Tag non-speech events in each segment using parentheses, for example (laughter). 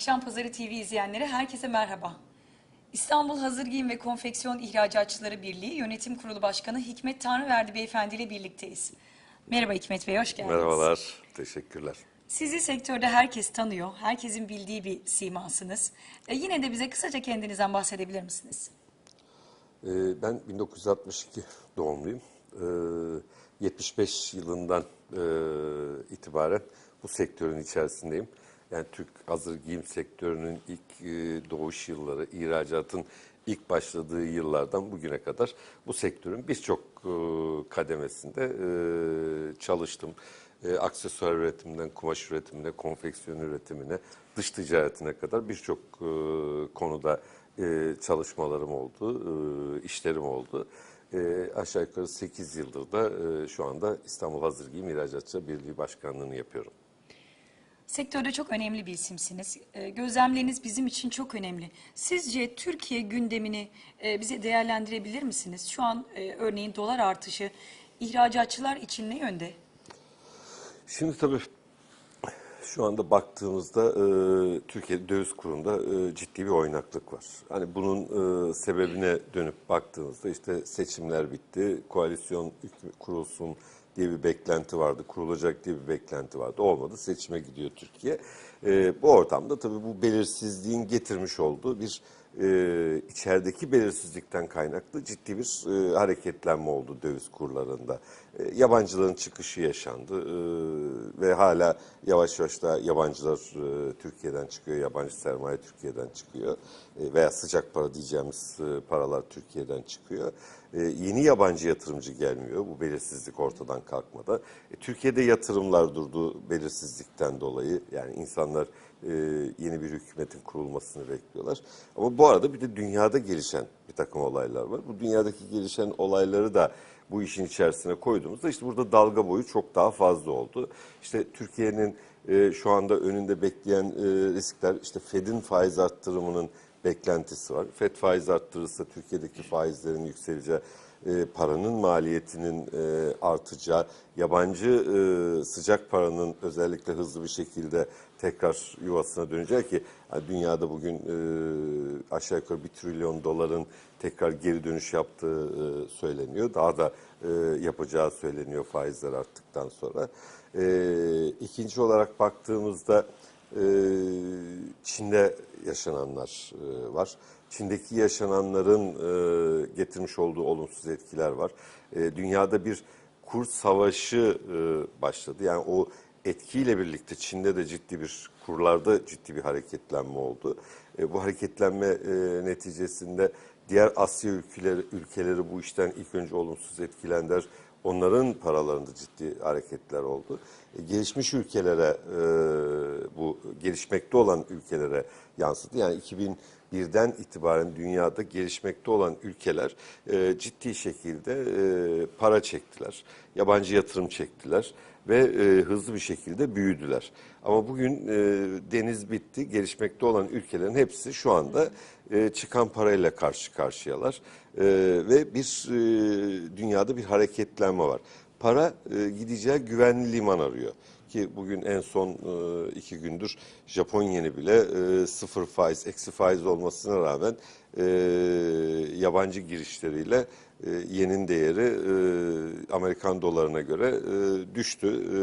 Akşam Pazarı TV izleyenlere herkese merhaba. İstanbul Hazır Giyim ve Konfeksiyon İhracatçıları Birliği Yönetim Kurulu Başkanı Hikmet Tanrıverdi Beyefendi ile birlikteyiz. Merhaba Hikmet Bey, hoş geldiniz. Merhabalar, teşekkürler. Sizi sektörde herkes tanıyor, herkesin bildiği bir simasınız. E, yine de bize kısaca kendinizden bahsedebilir misiniz? Ee, ben 1962 doğumluyum. Ee, 75 yılından e, itibaren bu sektörün içerisindeyim. Yani Türk hazır giyim sektörünün ilk e, doğuş yılları, ihracatın ilk başladığı yıllardan bugüne kadar bu sektörün birçok e, kademesinde e, çalıştım. Aksesuar üretiminden, kumaş üretimine, konfeksiyon üretimine, dış ticaretine kadar birçok konuda çalışmalarım oldu, işlerim oldu. E, aşağı yukarı 8 yıldır da e, şu anda İstanbul Hazır Giyim İhracatçı Birliği Başkanlığı'nı yapıyorum. Sektörde çok önemli bir isimsiniz. E, gözlemleriniz bizim için çok önemli. Sizce Türkiye gündemini e, bize değerlendirebilir misiniz? Şu an e, örneğin dolar artışı ihracatçılar için ne yönde? Şimdi tabii şu anda baktığımızda e, Türkiye döviz kurunda ciddi bir oynaklık var. Hani bunun sebebine dönüp baktığımızda işte seçimler bitti, koalisyon kurulsun diye bir beklenti vardı, kurulacak diye bir beklenti vardı. Olmadı, seçime gidiyor Türkiye. E, bu ortamda tabii bu belirsizliğin getirmiş olduğu bir e, içerideki belirsizlikten kaynaklı ciddi bir e, hareketlenme oldu döviz kurlarında. E, yabancıların çıkışı yaşandı e, ve hala yavaş yavaş da yabancılar e, Türkiye'den çıkıyor, yabancı sermaye Türkiye'den çıkıyor E, veya sıcak para diyeceğimiz e, paralar Türkiye'den çıkıyor. E, yeni yabancı yatırımcı gelmiyor bu belirsizlik ortadan kalkmadan. E, Türkiye'de yatırımlar durdu belirsizlikten dolayı yani insanlar e, yeni bir hükümetin kurulmasını bekliyorlar. Ama bu arada bir de dünyada gelişen bir takım olaylar var. Bu dünyadaki gelişen olayları da bu işin içerisine koyduğumuzda işte burada dalga boyu çok daha fazla oldu. İşte Türkiye'nin e, şu anda önünde bekleyen e, riskler işte Fed'in faiz arttırımının beklentisi var. Fed faiz arttırırsa Türkiye'deki faizlerin yükseleceği, e, paranın maliyetinin e, artacağı, yabancı e, sıcak paranın özellikle hızlı bir şekilde tekrar yuvasına döneceği ki yani dünyada bugün e, aşağı yukarı bir trilyon doların tekrar geri dönüş yaptığı e, söyleniyor. Daha da e, yapacağı söyleniyor faizler arttıktan sonra. E, ikinci olarak baktığımızda e, Çin'de yaşananlar e, var. Çin'deki yaşananların e, getirmiş olduğu olumsuz etkiler var. E, dünyada bir kur savaşı e, başladı. Yani o etkiyle birlikte Çin'de de ciddi bir kurlarda ciddi bir hareketlenme oldu. E, bu hareketlenme e, neticesinde diğer Asya ülkeleri, ülkeleri bu işten ilk önce olumsuz etkilendiler. Onların paralarında ciddi hareketler oldu. E, gelişmiş ülkelere e, bu gelişmekte olan ülkelere yansıdı. Yani 2001'den itibaren dünyada gelişmekte olan ülkeler e, ciddi şekilde e, para çektiler. Yabancı yatırım çektiler ve e, hızlı bir şekilde büyüdüler. Ama bugün e, deniz bitti, gelişmekte olan ülkelerin hepsi şu anda e, çıkan parayla karşı karşıyalar E, ve bir e, dünyada bir hareketlenme var. Para e, gideceği güvenli liman arıyor ki bugün en son e, iki gündür Japon yeni bile e, sıfır faiz, eksi faiz olmasına rağmen e, yabancı girişleriyle e, yenin değeri e, Amerikan dolarına göre e, düştü. E,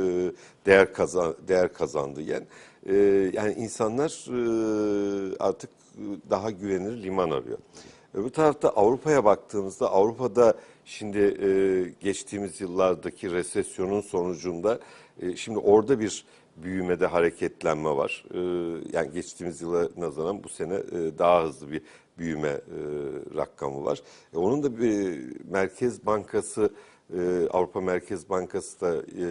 değer kazan değer kazandı yen. E, yani insanlar e, artık daha güvenilir liman arıyor. Öbür tarafta Avrupa'ya baktığımızda Avrupa'da şimdi e, geçtiğimiz yıllardaki resesyonun sonucunda e, şimdi orada bir büyümede hareketlenme var. E, yani geçtiğimiz yıla nazaran bu sene e, daha hızlı bir büyüme e, rakamı var. E, onun da bir Merkez Bankası e, Avrupa Merkez Bankası da e,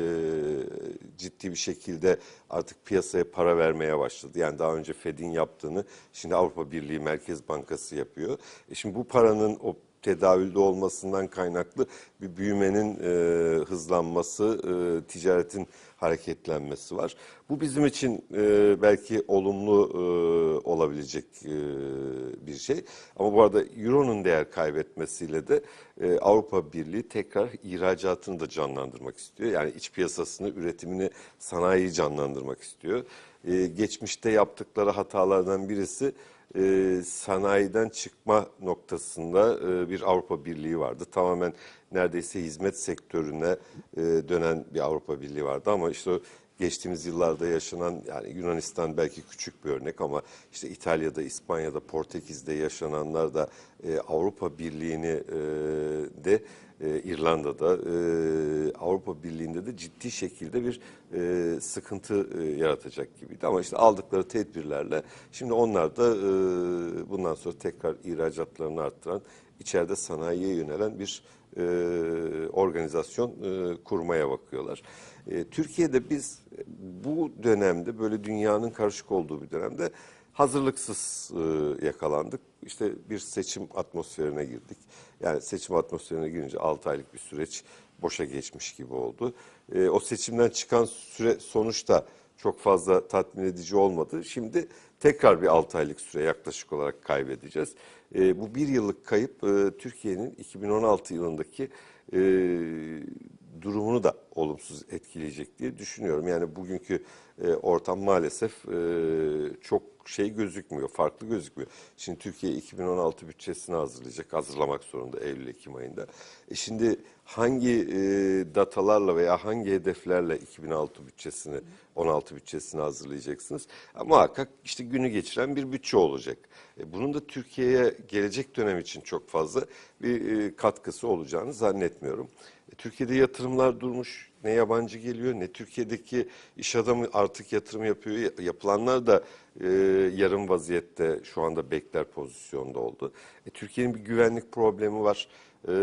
ciddi bir şekilde artık piyasaya para vermeye başladı. Yani daha önce Fed'in yaptığını şimdi Avrupa Birliği Merkez Bankası yapıyor. E şimdi bu paranın o tedavülde olmasından kaynaklı bir büyümenin e, hızlanması, e, ticaretin hareketlenmesi var. Bu bizim için e, belki olumlu e, olabilecek e, bir şey. Ama bu arada Euro'nun değer kaybetmesiyle de e, Avrupa Birliği tekrar ihracatını da canlandırmak istiyor. Yani iç piyasasını, üretimini, sanayiyi canlandırmak istiyor. E, geçmişte yaptıkları hatalardan birisi e, sanayiden çıkma noktasında e, bir Avrupa Birliği vardı. Tamamen neredeyse hizmet sektörüne e, dönen bir Avrupa Birliği vardı ama işte geçtiğimiz yıllarda yaşanan yani Yunanistan belki küçük bir örnek ama işte İtalya'da, İspanya'da, Portekiz'de yaşananlar da e, Avrupa Birliği'ni e, de e, İrlanda'da e, Avrupa Birliği'nde de ciddi şekilde bir e, sıkıntı e, yaratacak gibiydi. Ama işte aldıkları tedbirlerle şimdi onlar da e, bundan sonra tekrar ihracatlarını arttıran, içeride sanayiye yönelen bir e, organizasyon e, kurmaya bakıyorlar. E, Türkiye'de biz bu dönemde böyle dünyanın karışık olduğu bir dönemde hazırlıksız e, yakalandık. İşte bir seçim atmosferine girdik. Yani seçim atmosferine girince 6 aylık bir süreç boşa geçmiş gibi oldu. E, o seçimden çıkan süre sonuçta çok fazla tatmin edici olmadı. Şimdi tekrar bir 6 aylık süre yaklaşık olarak kaybedeceğiz. E, bu bir yıllık kayıp e, Türkiye'nin 2016 yılındaki e, durumunu da olumsuz etkileyecek diye düşünüyorum. Yani bugünkü e, ortam maalesef e, çok şey gözükmüyor, farklı gözükmüyor. Şimdi Türkiye 2016 bütçesini hazırlayacak, hazırlamak zorunda Eylül-Ekim ayında. E şimdi hangi e, datalarla veya hangi hedeflerle 2006 bütçesini, 16 bütçesini hazırlayacaksınız? E, muhakkak işte günü geçiren bir bütçe olacak. E, bunun da Türkiye'ye gelecek dönem için çok fazla bir e, katkısı olacağını zannetmiyorum. Türkiye'de yatırımlar durmuş. Ne yabancı geliyor ne Türkiye'deki iş adamı artık yatırım yapıyor. Ya- Yapılanlar da e, yarım vaziyette şu anda bekler pozisyonda oldu. E, Türkiye'nin bir güvenlik problemi var. E,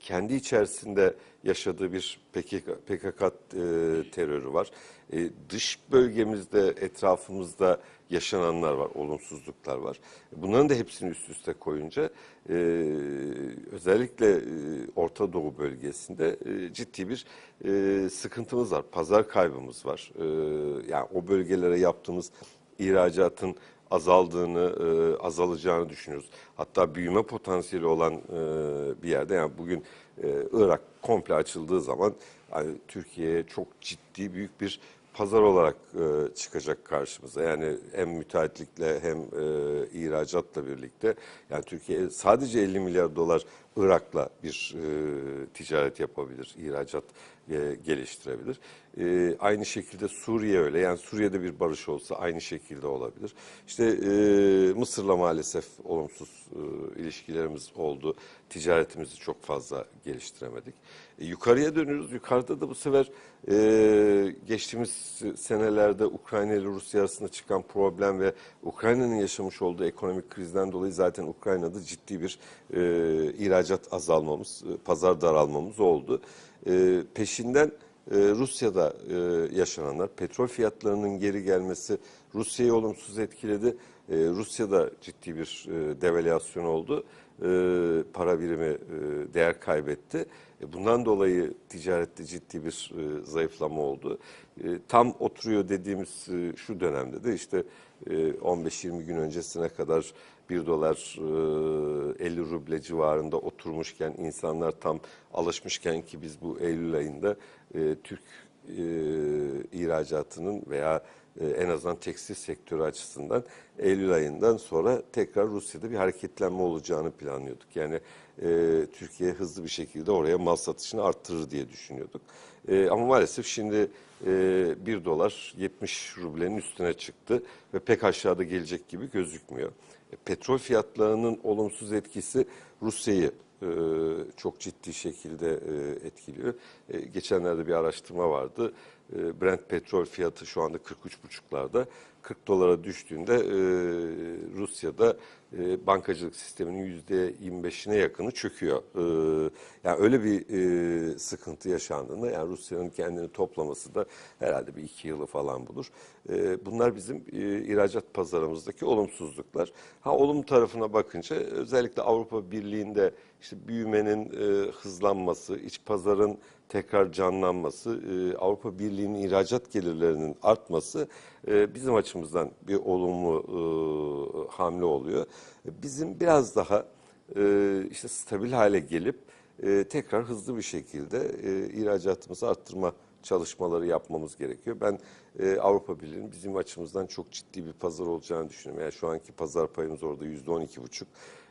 kendi içerisinde yaşadığı bir PKK, PKK e, terörü var. E, dış bölgemizde, etrafımızda yaşananlar var, olumsuzluklar var. Bunların da hepsini üst üste koyunca e, özellikle e, Orta Doğu bölgesinde e, ciddi bir e, sıkıntımız var. Pazar kaybımız var. E, yani o bölgelere yaptığımız ihracatın azaldığını, e, azalacağını düşünüyoruz. Hatta büyüme potansiyeli olan e, bir yerde yani bugün e, Irak komple açıldığı zaman yani Türkiye'ye çok ciddi büyük bir pazar olarak çıkacak karşımıza. Yani hem müteahhitlikle hem ihracatla birlikte yani Türkiye sadece 50 milyar dolar Irak'la bir e, ticaret yapabilir, ihracat e, geliştirebilir. E, aynı şekilde Suriye öyle. Yani Suriye'de bir barış olsa aynı şekilde olabilir. İşte e, Mısır'la maalesef olumsuz e, ilişkilerimiz oldu. Ticaretimizi çok fazla geliştiremedik. E, yukarıya dönüyoruz. Yukarıda da bu sefer e, geçtiğimiz senelerde Ukrayna ile Rusya arasında çıkan problem ve Ukrayna'nın yaşamış olduğu ekonomik krizden dolayı zaten Ukrayna'da ciddi bir e, ihracat azalmamız, e, pazar daralmamız oldu. E, peşinden e, Rusya'da yaşananlar, petrol fiyatlarının geri gelmesi Rusya'yı olumsuz etkiledi. Rusya'da ciddi bir e, devalüasyon oldu. Para birimi değer kaybetti. Bundan dolayı ticarette ciddi bir zayıflama oldu. Tam oturuyor dediğimiz şu dönemde de işte e, 15-20 gün öncesine kadar 1 dolar e, 50 ruble civarında oturmuşken insanlar tam alışmışken ki biz bu Eylül ayında e, Türk e, ihracatının veya e, en azından tekstil sektörü açısından Eylül ayından sonra tekrar Rusya'da bir hareketlenme olacağını planlıyorduk. Yani e, Türkiye hızlı bir şekilde oraya mal satışını arttırır diye düşünüyorduk. E, ama maalesef şimdi e, 1 dolar 70 rublenin üstüne çıktı ve pek aşağıda gelecek gibi gözükmüyor. E, petrol fiyatlarının olumsuz etkisi Rusya'yı e, çok ciddi şekilde e, etkiliyor. Geçenlerde bir araştırma vardı. Brent petrol fiyatı şu anda 43,5'larda. 40 dolara düştüğünde Rusya'da e, bankacılık sisteminin yüzde 25'ine yakını çöküyor. E, yani öyle bir e, sıkıntı yaşandığında yani Rusya'nın kendini toplaması da herhalde bir iki yılı falan bulur. E, bunlar bizim e, ihracat pazarımızdaki olumsuzluklar. Ha olumlu tarafına bakınca özellikle Avrupa Birliği'nde işte büyümenin e, hızlanması, iç pazarın tekrar canlanması, e, Avrupa Birliği'nin ihracat gelirlerinin artması e, bizim açımızdan bir olumlu e, hamle oluyor. Bizim biraz daha e, işte stabil hale gelip e, tekrar hızlı bir şekilde e, ihracatımızı arttırma çalışmaları yapmamız gerekiyor. Ben e, Avrupa Birliği'nin bizim açımızdan çok ciddi bir pazar olacağını düşünüyorum. Yani şu anki pazar payımız orada yüzde on iki buçuk.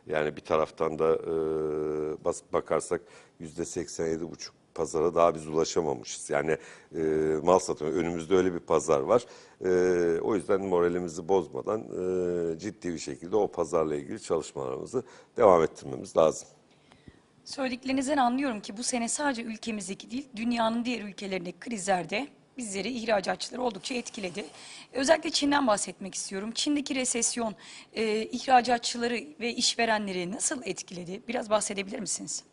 Yani bir taraftan da e, bas, bakarsak yüzde seksen yedi buçuk pazara daha biz ulaşamamışız. Yani e, mal satımı önümüzde öyle bir pazar var. E, o yüzden moralimizi bozmadan e, ciddi bir şekilde o pazarla ilgili çalışmalarımızı devam ettirmemiz lazım. Söylediklerinizden anlıyorum ki bu sene sadece ülkemizdeki değil, dünyanın diğer ülkelerindeki krizlerde bizleri ihracatçıları oldukça etkiledi. Özellikle Çin'den bahsetmek istiyorum. Çin'deki resesyon e, ihracatçıları ve işverenleri nasıl etkiledi? Biraz bahsedebilir misiniz?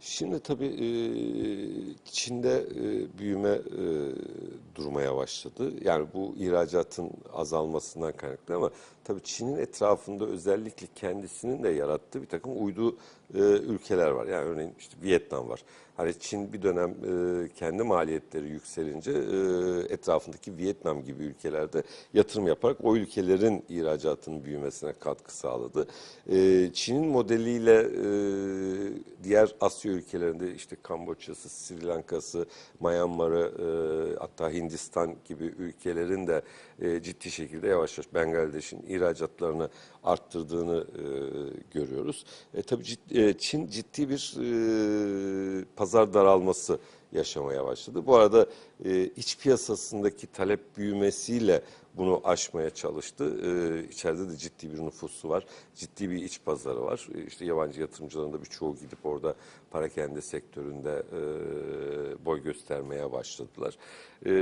Şimdi tabii e, Çin'de e, büyüme e, durmaya başladı. Yani bu ihracatın azalmasından kaynaklı ama tabii Çin'in etrafında özellikle kendisinin de yarattığı bir takım uydu e, ülkeler var. Yani örneğin işte Vietnam var. Hani Çin bir dönem e, kendi maliyetleri yükselince e, etrafındaki Vietnam gibi ülkelerde yatırım yaparak o ülkelerin ihracatının büyümesine katkı sağladı. E, Çin'in modeliyle e, diğer Asya ülkelerinde işte Kamboçya'sı, Sri Lanka'sı, Myanmar'ı e, hatta Hindistan gibi ülkelerin de e, ciddi şekilde yavaş yavaş Bangladeş'in ihracatlarını arttırdığını e, görüyoruz. E, tabii cid- e, Çin ciddi bir e, pazar daralması yaşamaya başladı. Bu arada e, iç piyasasındaki talep büyümesiyle bunu aşmaya çalıştı. E, içeride de ciddi bir nüfusu var. Ciddi bir iç pazarı var. E, işte yabancı yatırımcıların da birçoğu gidip orada parakende sektöründe e, boy göstermeye başladılar. E,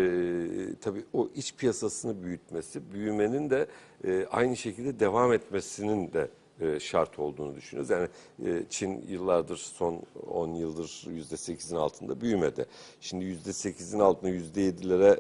tabii o iç piyasasını büyütmesi, büyümenin de e, aynı şekilde devam etmesinin de e, şart olduğunu düşünüyoruz. Yani e, Çin yıllardır son 10 yıldır %8'in altında büyümedi. Şimdi %8'in altına %7'lere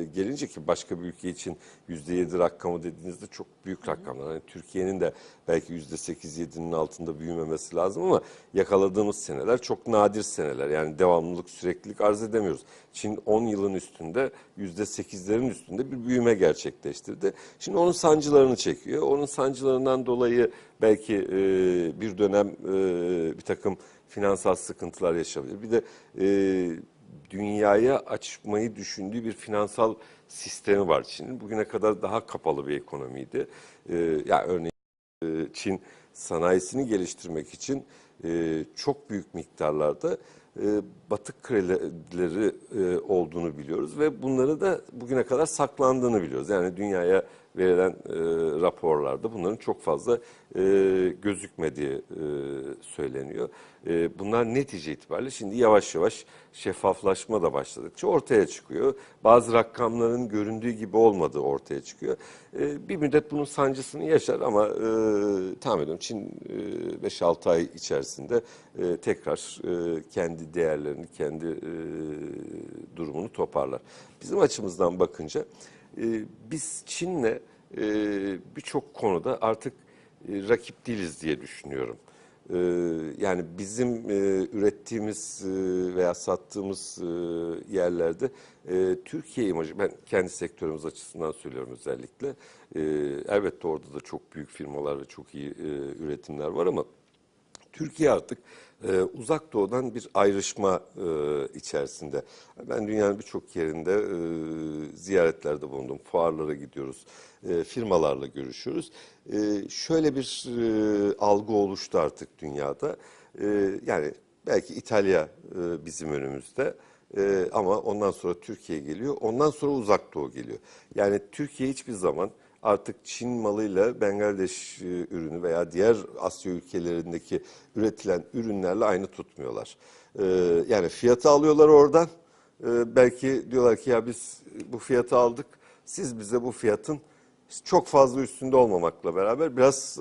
e, gelince ki başka bir ülke için %7 rakamı dediğinizde çok büyük rakamlar. Hani Türkiye'nin de belki %8-7'nin altında büyümemesi lazım ama yakaladığımız seneler çok nadir seneler. Yani devamlılık, süreklilik arz edemiyoruz. Çin 10 yılın üstünde %8'lerin üstünde bir büyüme gerçekleştirdi. Şimdi onun sancılarını çekiyor. Onun sancılarından dolayı belki e, bir dönem e, bir takım finansal sıkıntılar yaşayabilir. Bir de e, dünyaya açmayı düşündüğü bir finansal sistemi var Çin'in. Bugüne kadar daha kapalı bir ekonomiydi. E, yani örneğin e, Çin sanayisini geliştirmek için e, çok büyük miktarlarda e, batık kredileri e, olduğunu biliyoruz ve bunları da bugüne kadar saklandığını biliyoruz. Yani dünyaya verilen e, raporlarda bunların çok fazla e, gözükmediği e, söyleniyor. E, bunlar netice itibariyle şimdi yavaş yavaş şeffaflaşma da başladıkça ortaya çıkıyor. Bazı rakamların göründüğü gibi olmadığı ortaya çıkıyor. E, bir müddet bunun sancısını yaşar ama e, tahmin ediyorum Çin e, 5-6 ay içerisinde e, tekrar e, kendi değerlerini, kendi e, durumunu toparlar. Bizim açımızdan bakınca e, biz Çin'le e, birçok konuda artık e, rakip değiliz diye düşünüyorum. E, yani bizim e, ürettiğimiz veya sattığımız yerlerde Türkiye imajı, ben kendi sektörümüz açısından söylüyorum özellikle. E, elbette orada da çok büyük firmalar ve çok iyi üretimler var ama Türkiye artık e, uzak doğudan bir ayrışma e, içerisinde. Ben dünyanın birçok yerinde e, ziyaretlerde bulundum. Fuarlara gidiyoruz. E, firmalarla görüşüyoruz. E, şöyle bir e, algı oluştu artık dünyada. E, yani belki İtalya e, bizim önümüzde. E, ama ondan sonra Türkiye geliyor. Ondan sonra uzak doğu geliyor. Yani Türkiye hiçbir zaman artık Çin malıyla Bangladeş e, ürünü veya diğer Asya ülkelerindeki üretilen ürünlerle aynı tutmuyorlar. E, yani fiyatı alıyorlar oradan. E, belki diyorlar ki ya biz bu fiyatı aldık. Siz bize bu fiyatın çok fazla üstünde olmamakla beraber biraz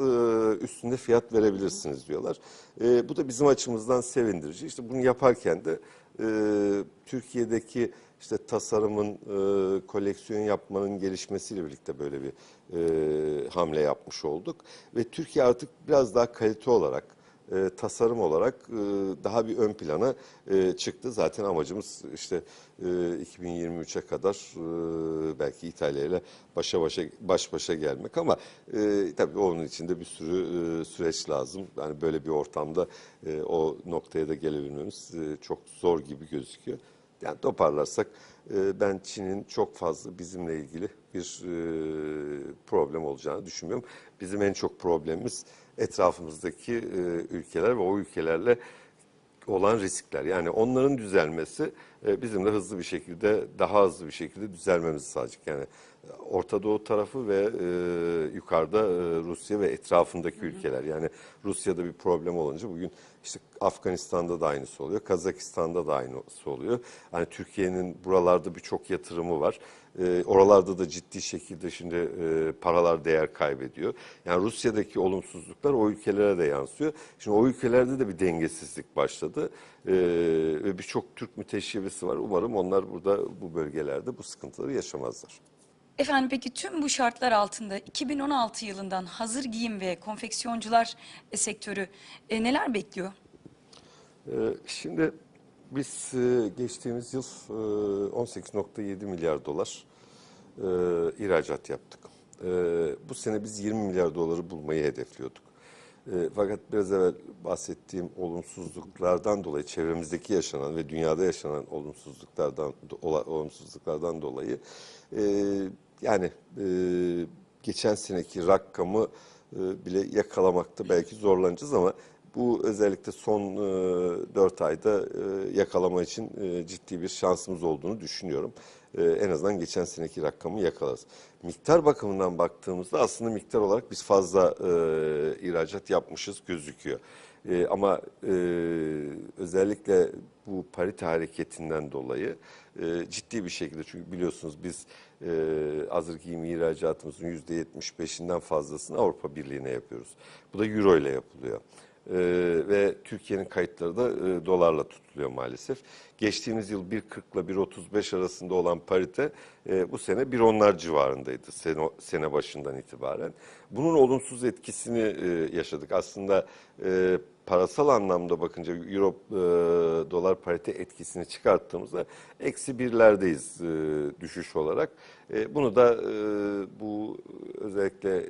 üstünde fiyat verebilirsiniz diyorlar. Bu da bizim açımızdan sevindirici. İşte bunu yaparken de Türkiye'deki işte tasarımın, e, koleksiyon yapmanın gelişmesiyle birlikte böyle bir e, hamle yapmış olduk. Ve Türkiye artık biraz daha kalite olarak, e, tasarım olarak e, daha bir ön plana e, çıktı. Zaten amacımız işte e, 2023'e kadar e, belki İtalya ile başa başa baş başa gelmek ama e, tabii onun için de bir sürü e, süreç lazım. Yani böyle bir ortamda e, o noktaya da gelebilmemiz e, çok zor gibi gözüküyor. Yani toparlarsak e, ben Çin'in çok fazla bizimle ilgili bir e, problem olacağını düşünmüyorum. Bizim en çok problemimiz etrafımızdaki e, ülkeler ve o ülkelerle olan riskler. Yani onların düzelmesi e, bizim de hızlı bir şekilde, daha hızlı bir şekilde düzelmemizi sağlayacak. Yani e, Orta Doğu tarafı ve e, yukarıda e, Rusya ve etrafındaki ülkeler. Yani Rusya'da bir problem olunca bugün işte Afganistan'da da aynısı oluyor, Kazakistan'da da aynısı oluyor. Hani Türkiye'nin buralarda birçok yatırımı var. E, oralarda da ciddi şekilde şimdi e, paralar değer kaybediyor. Yani Rusya'daki olumsuzluklar o ülkelere de yansıyor. Şimdi o ülkelerde de bir dengesizlik başladı. E, ve birçok Türk müteşebbisi var. Umarım onlar burada bu bölgelerde bu sıkıntıları yaşamazlar. Efendim peki tüm bu şartlar altında 2016 yılından hazır giyim ve konfeksiyoncular e, sektörü e, neler bekliyor? Ee, Şimdi biz e, geçtiğimiz yıl e, 18.7 milyar dolar e, ihracat yaptık. E, Bu sene biz 20 milyar doları bulmayı hedefliyorduk. E, Fakat biraz evvel bahsettiğim olumsuzluklardan dolayı, çevremizdeki yaşanan ve dünyada yaşanan olumsuzluklardan olumsuzluklardan dolayı e, yani e, geçen seneki rakamı e, bile yakalamakta belki zorlanacağız ama bu özellikle son e, 4 ayda e, yakalama için e, ciddi bir şansımız olduğunu düşünüyorum. E, en azından geçen seneki rakamı yakalarız. Miktar bakımından baktığımızda aslında miktar olarak biz fazla e, ihracat yapmışız gözüküyor. E, ama e, özellikle bu parite hareketinden dolayı e, ciddi bir şekilde çünkü biliyorsunuz biz e, hazır giyim ihracatımızın %75'inden fazlasını Avrupa Birliği'ne yapıyoruz. Bu da euro ile yapılıyor. Ee, ve Türkiye'nin kayıtları da e, dolarla tutuluyor maalesef. Geçtiğimiz yıl 1.40 ile 1.35 arasında olan parite e, bu sene 1.10'lar civarındaydı sene, sene başından itibaren. Bunun olumsuz etkisini e, yaşadık. Aslında e, parasal anlamda bakınca euro e, dolar parite etkisini çıkarttığımızda eksi birlerdeyiz e, düşüş olarak. E, bunu da e, bu özellikle e,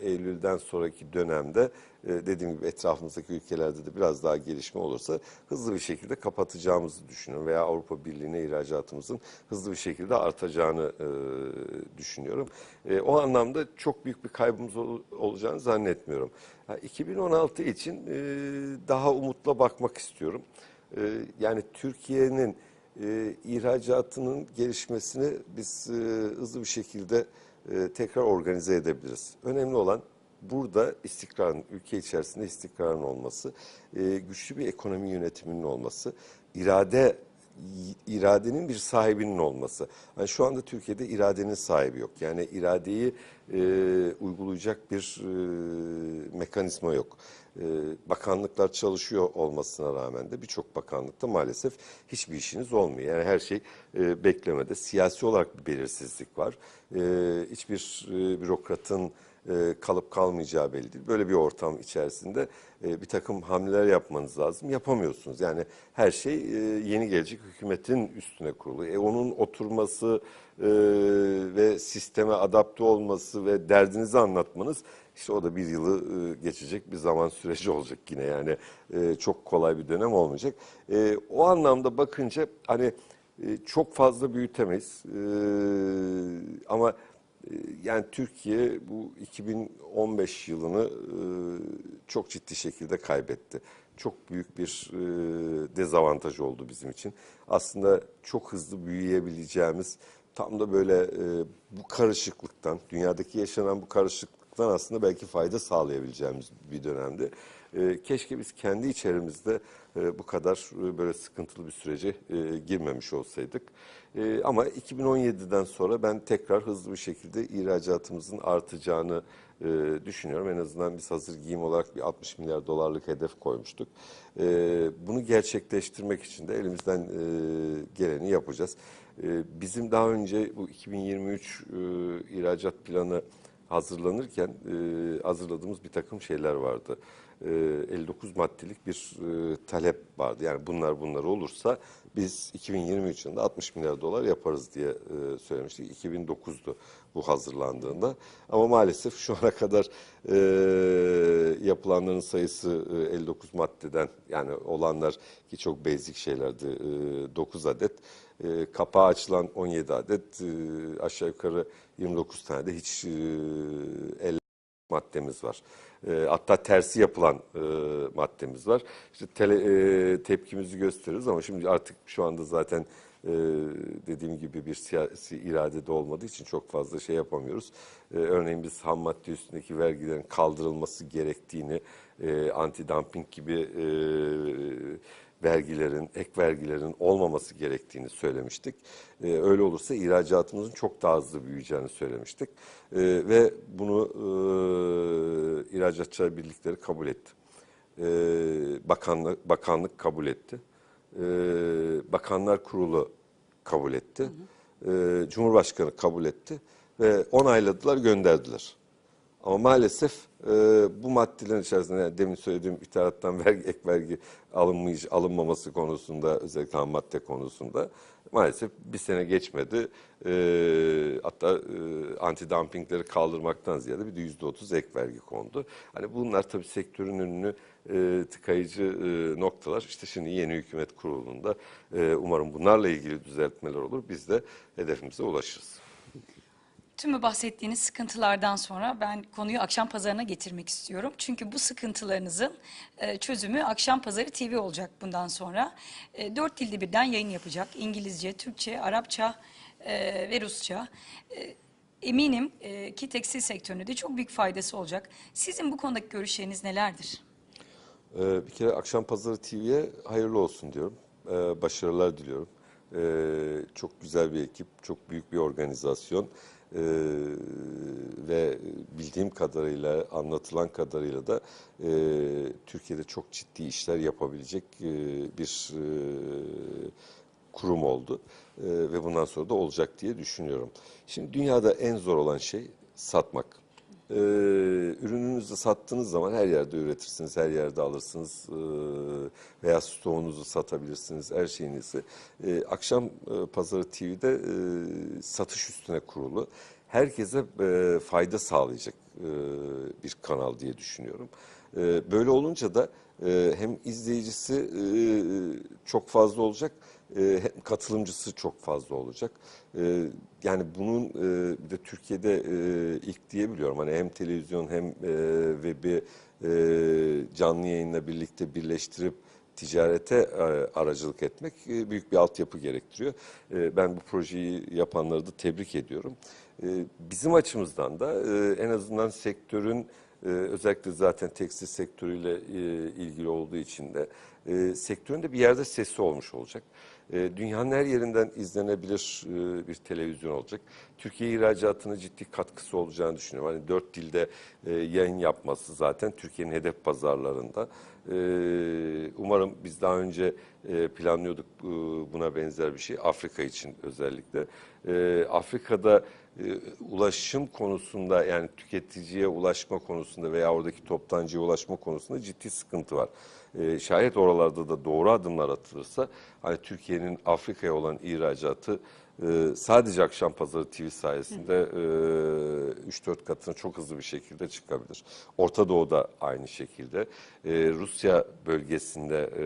Eylül'den sonraki dönemde dediğim gibi etrafımızdaki ülkelerde de biraz daha gelişme olursa hızlı bir şekilde kapatacağımızı düşünüyorum veya Avrupa Birliği'ne ihracatımızın hızlı bir şekilde artacağını düşünüyorum. O anlamda çok büyük bir kaybımız ol- olacağını zannetmiyorum. Ha, 2016 için daha umutla bakmak istiyorum. Yani Türkiye'nin e, ihracatının gelişmesini biz e, hızlı bir şekilde e, tekrar organize edebiliriz. Önemli olan burada istikrarın, ülke içerisinde istikrarın olması, e, güçlü bir ekonomi yönetiminin olması, irade iradenin bir sahibinin olması. Yani şu anda Türkiye'de iradenin sahibi yok. Yani iradeyi e, uygulayacak bir e, mekanizma yok. E, bakanlıklar çalışıyor olmasına rağmen de birçok bakanlıkta maalesef hiçbir işiniz olmuyor. Yani her şey e, beklemede. Siyasi olarak bir belirsizlik var. E, hiçbir e, bürokratın e, kalıp kalmayacağı belli değil. Böyle bir ortam içerisinde e, bir takım hamleler yapmanız lazım. Yapamıyorsunuz. Yani her şey e, yeni gelecek hükümetin üstüne kurulu. E, onun oturması ve sisteme adapte olması ve derdinizi anlatmanız işte o da bir yılı geçecek bir zaman süreci olacak yine. Yani çok kolay bir dönem olmayacak. O anlamda bakınca hani çok fazla büyütemeyiz. Ama yani Türkiye bu 2015 yılını e, çok ciddi şekilde kaybetti. Çok büyük bir e, dezavantaj oldu bizim için. Aslında çok hızlı büyüyebileceğimiz tam da böyle e, bu karışıklıktan, dünyadaki yaşanan bu karışıklıktan ortaklıktan aslında belki fayda sağlayabileceğimiz bir dönemdi. E, keşke biz kendi içerimizde e, bu kadar e, böyle sıkıntılı bir sürece e, girmemiş olsaydık. E, ama 2017'den sonra ben tekrar hızlı bir şekilde ihracatımızın artacağını e, düşünüyorum. En azından biz hazır giyim olarak bir 60 milyar dolarlık hedef koymuştuk. E, bunu gerçekleştirmek için de elimizden e, geleni yapacağız. E, bizim daha önce bu 2023 e, ihracat planı hazırlanırken e, hazırladığımız bir takım şeyler vardı. E, 59 maddelik bir e, talep vardı. Yani bunlar bunlar olursa biz 2023 yılında 60 milyar dolar yaparız diye e, söylemiştik. 2009'du bu hazırlandığında. Ama maalesef şu ana kadar e, yapılanların sayısı e, 59 maddeden yani olanlar ki çok basic şeylerdi e, 9 adet. E, kapağı açılan 17 adet e, aşağı yukarı 29 tane de hiç e, el maddemiz var. E, hatta tersi yapılan e, maddemiz var. İşte tele, e, tepkimizi gösteririz ama şimdi artık şu anda zaten e, dediğim gibi bir siyasi irade de olmadığı için çok fazla şey yapamıyoruz. E, örneğin biz ham madde üstündeki vergilerin kaldırılması gerektiğini, e, anti-dumping gibi e, vergilerin, ek vergilerin olmaması gerektiğini söylemiştik. Ee, öyle olursa ihracatımızın çok daha hızlı büyüyeceğini söylemiştik. Ee, ve bunu e, ihracatçılar birlikleri kabul etti. Ee, bakanlık, bakanlık kabul etti. Ee, Bakanlar Kurulu kabul etti. Ee, Cumhurbaşkanı kabul etti ve onayladılar, gönderdiler. Ama maalesef e, bu maddelerin içerisinde yani demin söylediğim ithalattan (laughs) vergi, ek vergi alınmayış, alınmaması konusunda özellikle ham madde konusunda maalesef bir sene geçmedi. E, hatta e, anti-dumpingleri kaldırmaktan ziyade bir de yüzde otuz ek vergi kondu. Hani bunlar tabii sektörün önünü e, tıkayıcı e, noktalar. İşte şimdi yeni hükümet kurulunda e, umarım bunlarla ilgili düzeltmeler olur. Biz de hedefimize ulaşırız. Tüm bu bahsettiğiniz sıkıntılardan sonra ben konuyu akşam pazarına getirmek istiyorum. Çünkü bu sıkıntılarınızın e, çözümü akşam pazarı TV olacak bundan sonra. E, Dört dilde birden yayın yapacak. İngilizce, Türkçe, Arapça e, ve Rusça. Eminim ki tekstil sektörüne de çok büyük faydası olacak. Sizin bu konudaki görüşleriniz nelerdir? Bir kere Akşam Pazarı TV'ye hayırlı olsun diyorum. Başarılar diliyorum. Çok güzel bir ekip, çok büyük bir organizasyon. Ee, ve bildiğim kadarıyla, anlatılan kadarıyla da e, Türkiye'de çok ciddi işler yapabilecek e, bir e, kurum oldu. E, ve bundan sonra da olacak diye düşünüyorum. Şimdi dünyada en zor olan şey satmak. Ee, ürününüzü sattığınız zaman her yerde üretirsiniz, her yerde alırsınız ee, veya stoğunuzu satabilirsiniz, her şeyinizi. Ee, akşam e, Pazarı TV'de e, satış üstüne kurulu, herkese e, fayda sağlayacak e, bir kanal diye düşünüyorum. E, böyle olunca da e, hem izleyicisi e, çok fazla olacak, e, hem katılımcısı çok fazla olacak. E, yani bunun e, bir de Türkiye'de e, ilk diyebiliyorum. Hani hem televizyon hem e, web'i e, canlı yayınla birlikte birleştirip ticarete e, aracılık etmek e, büyük bir altyapı gerektiriyor. E, ben bu projeyi yapanları da tebrik ediyorum. E, bizim açımızdan da e, en azından sektörün ee, özellikle zaten tekstil sektörüyle e, ilgili olduğu için de e, sektörün de bir yerde sesi olmuş olacak. E, dünyanın her yerinden izlenebilir e, bir televizyon olacak. Türkiye ihracatına ciddi katkısı olacağını düşünüyorum. Hani dört dilde e, yayın yapması zaten Türkiye'nin hedef pazarlarında. E, umarım biz daha önce e, planlıyorduk buna benzer bir şey Afrika için özellikle. E, Afrika'da ulaşım konusunda yani tüketiciye ulaşma konusunda veya oradaki toptancıya ulaşma konusunda ciddi sıkıntı var. E, şayet oralarda da doğru adımlar atılırsa hani Türkiye'nin Afrika'ya olan ihracatı e, sadece akşam pazarı TV sayesinde e, 3-4 katına çok hızlı bir şekilde çıkabilir. Orta Doğu'da aynı şekilde, e, Rusya bölgesinde e,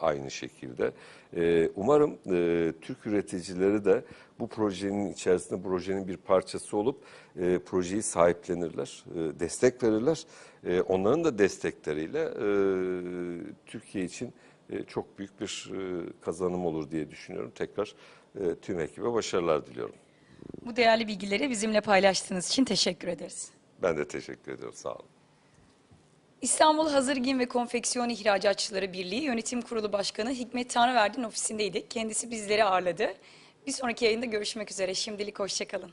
aynı şekilde. E, umarım e, Türk üreticileri de bu projenin içerisinde projenin bir parçası olup e, projeyi sahiplenirler, e, destek verirler. E, onların da destekleriyle e, Türkiye için e, çok büyük bir e, kazanım olur diye düşünüyorum. Tekrar e, tüm ekibe başarılar diliyorum. Bu değerli bilgileri bizimle paylaştığınız için teşekkür ederiz. Ben de teşekkür ediyorum. Sağ olun. İstanbul Hazır Giyim ve Konfeksiyon İhracatçıları Birliği Yönetim Kurulu Başkanı Hikmet Tanrıverdi'nin ofisindeydik. Kendisi bizleri ağırladı. Bir sonraki yayında görüşmek üzere. Şimdilik hoşçakalın.